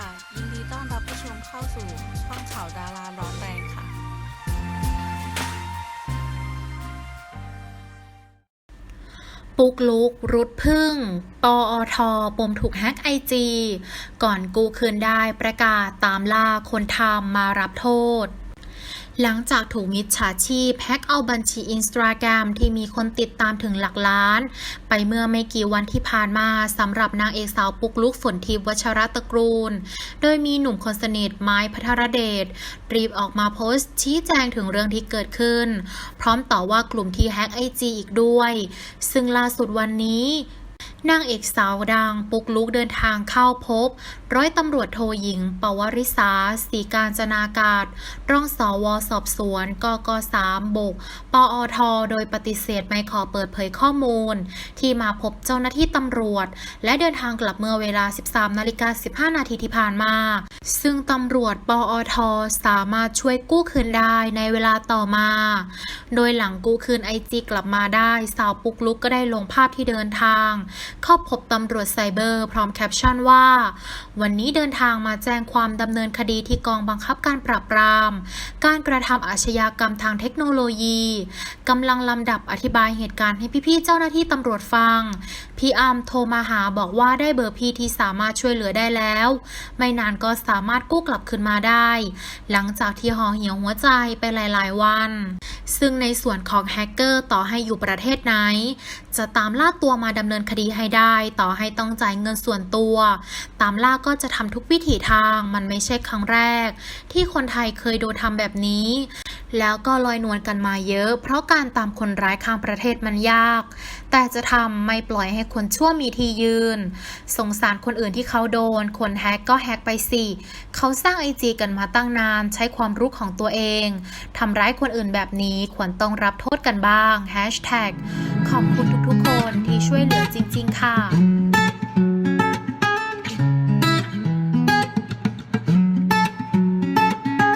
ค่ะ ยินดีต้อนรับผู้ชมเข้าสู่ช่องข่าวดาราร้อนแรงค่ะ ปุกลุก รุดพึ่ง ปออทปมถูกแฮกไอจีก่อนกูคืนได้ประกาศตามล่าคนทำมารับโทษ หลังจากถูกมิจฉาชีพแฮ็กเอาบัญชีอินสตาแกรมที่มีคนติดตามถึงหลักล้าน ไปเมื่อไม่กี่วันที่ผ่านมาสำหรับนางเอกสาวปุกลุกฝนทิพย์วัชรตะกรูล โดยมีหนุ่มคนสนิทไม้พัทรเดชรีบออกมาโพสต์ ชี้แจงถึงเรื่องที่เกิดขึ้น พร้อมต่อว่ากลุ่มที่แฮ็กไอจีอีกด้วย ซึ่งล่าสุดวันนี้ นางเอกสาวดังปุกลุกเดินทางเข้าพบ ร้อยตำรวจโทหญิง ปวริษาศรีการจนากาศ รองสวสอบสวนกกสามบก ปอท โดยปฏิเสธไม่ขอเปิดเผยข้อมูล ที่มาพบเจ้าหน้าที่ตำรวจ และเดินทางกลับเมื่อเวลา 13นาฬิกา15 นาทีที่ผ่านมา ซึ่งตำรวจปอท สามารถช่วยกู้คืนได้ในเวลาต่อมา โดยหลังกู้คืนไอจีกลับมาได้สาวปุกลุกก็ได้ลงภาพที่เดินทางเข้าพบตำรวจไซเบอร์พร้อมแคปชั่นว่า วันนี้เดินทางมาแจ้งความดำเนินคดีที่กองบังคับการปราบปราม การกระทำอาชญากรรมทางเทคโนโลยีกำลังลำดับอธิบายเหตุการณ์ให้พี่ๆเจ้าหน้าที่ตำรวจฟัง พี่อามโทรมาหาบอกว่าได้เบอร์พี่ที่สามารถช่วยเหลือได้แล้ว ไม่นานก็สามารถกู้กลับคืนมาได้ หลังจากที่ห่อเหี่ยวหัวใจไปหลาย ๆ วัน ซึ่งในส่วนของแฮกเกอร์ต่อให้อยู่ประเทศไหน จะตามล่าตัวมาดำเนินคดีให้ได้ ต่อให้ต้องจ่ายเงินส่วนตัว ตามล่าก็จะทำทุกวิถีทาง มันไม่ใช่ครั้งแรก ที่คนไทยเคยโดนทำแบบนี้ แล้วก็ลอยนวลกันมาเยอะ เพราะการตามคนร้ายข้ามประเทศมันยาก แต่จะทำไม่ปล่อยให้คนชั่วมีที่ยืน สงสารคนอื่นที่เขาโดน คนแฮกก็แฮกไปสิ เขาสร้างไอจีกันมาตั้งนาน ใช้ความรู้ของตัวเองทำร้ายคนอื่นแบบนี้ควรต้องรับโทษกันบ้าง Hashtag ขอบคุณทุกๆคนที่ช่วยเหลือจริง ๆ ค่ะ